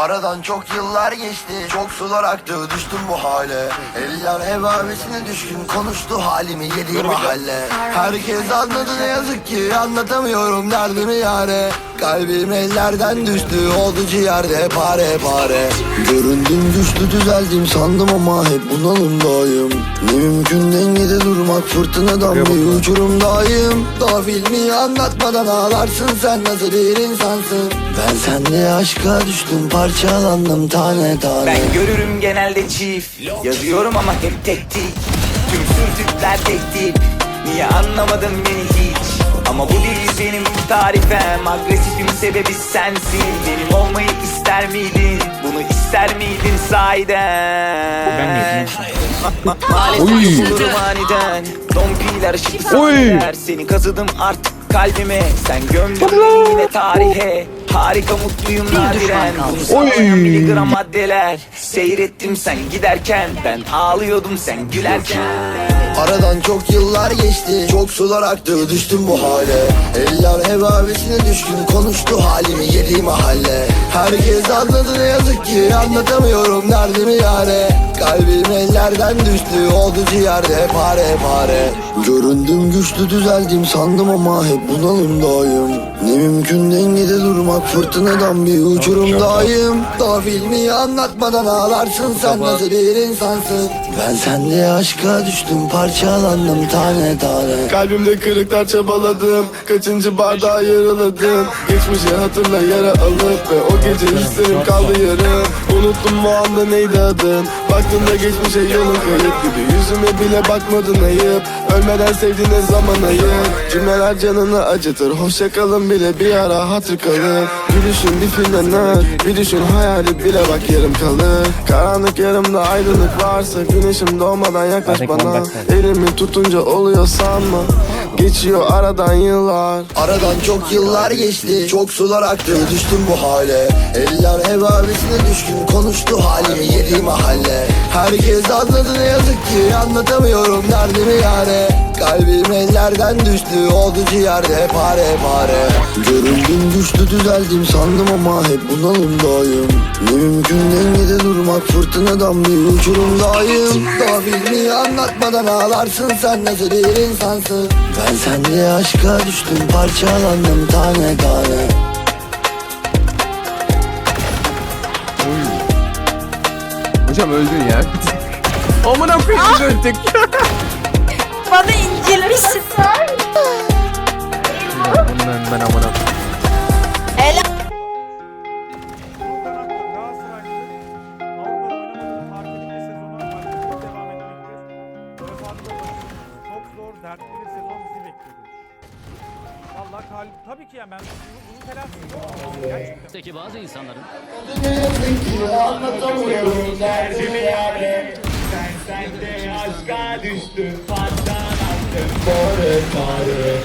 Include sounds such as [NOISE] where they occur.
Aradan çok yıllar geçti Çok sular aktı düştüm bu hale. Eller hevavesine düşkün Konuştu halimi yedi mahalle. Herkes anladı ne yazık ki Anlatamıyorum derdimi yare Kalbim ellerden düştü Oldu ciğerde pare pare. Göründüm güçlü düzeldim sandım ama hep bunalımdayım. Ne mümkün dengede durmak fırtınadan bir uçurumdayım. Daha filmi anlatmadan ağlarsın sen nasıl bir insansın? Ben sende aşka düştüm parçalandım tane tane. Ben görürüm genelde çift Yazıyorum ama hep tek tik. Tüm sürtükler tek tip. Niye anlamadın beni hiç Ama bu değil benim tarifem. Agresifim sebebi sensin. Benim olmayı ister miydin? Bunu ister miydin sahiden? Ben Maalesef bulurum aniden. Dompiler ışık sahneler Seni kazıdım artık kalbime. Sen gömdün beni yine tarihe. Harika mutluyum nadiren. Bunu sağlayan miligram maddeler Seyrettim sen giderken. Ben ağlıyordum sen gülerken Aradan çok yıllar geçti Çok sular aktı düştüm bu hale. Eller hevavesine düşkün Konuştu halimi yedi mahalle. Herkes anladı ne yazık ki Anlatamıyorum derdimi yare Kalbim ellerden düştü Oldu ciğerde pare pare. Göründüm güçlü düzeldim sandım ama hep bunalımdayım. Ne mümkün dengede durmak fırtınadan bir uçurumdayım. Daha filmi anlatmadan ağlarsın sen nasıl bir insansın? Ben sende aşka düştüm parçalandım tane tane. Kalbimde kırıklar çabaladım Kaçıncı bardağı yarıladım Geçmişi hatırla yara alıp Ve o gece hislerim kaldı yarım. Unuttum o anda neydi adın Baktığında geçmişe yolun kayıp gibi. Yüzüme bile bakmadın ayıp. Ölmeden sevdiğine zaman ayır Cümleler canını acıtır. Hoşça kalın bile bir ara hatır kalır. Bir filmden nar Bir düşün hayali bile bak yarım kalır. Karanlık yarımda aydınlık varsa Güneşim doğmadan yaklaş bana. Elimi tutunca oluyor sanma Geçiyor aradan yıllar. Aradan çok yıllar geçti. Çok sular aktı. Düştüm bu hale. Eller hevavesine düşkün. Konuştu halimi yedi mahalle. Herkes anladı ne yazık ki. Anlatamıyorum derdimi yare Kalbim ellerden düştü Oldu ciğerde pare pare. Göründüm güçlü düzeldim sandım ama hep bunalımdayım. Ne mümkün dengede durmak fırtınadan bir uçurumdayım. Daha filmi anlatmadan ağlarsın sen nasıl bir insansın? Ben sende aşka düştüm parçalandım tane tane. Hocam öldün ya. Amına koyayım [LAUGHS] öldük. Bana incilmişsin. Bundan ben amına oynamadığı farklı bir sezonu Madrid'de devam etmektedir. UEFA'da da başarısız, çok zor, dertli bir sezon bizi bekliyor. Valla kalp tabii ki yani ben bunu, bunun telafisi yok. Gerçekten. Bazı insanların